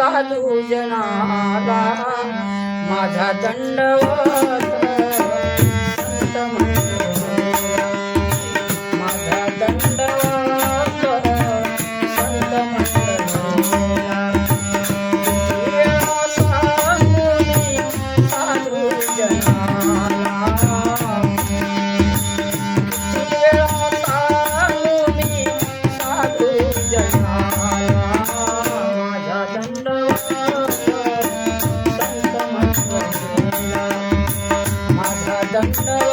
साधू जनाला माझा दंडवत doctor.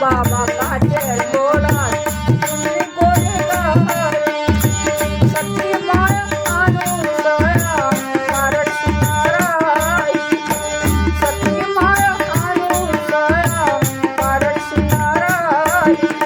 বাবা কাছে Thank you.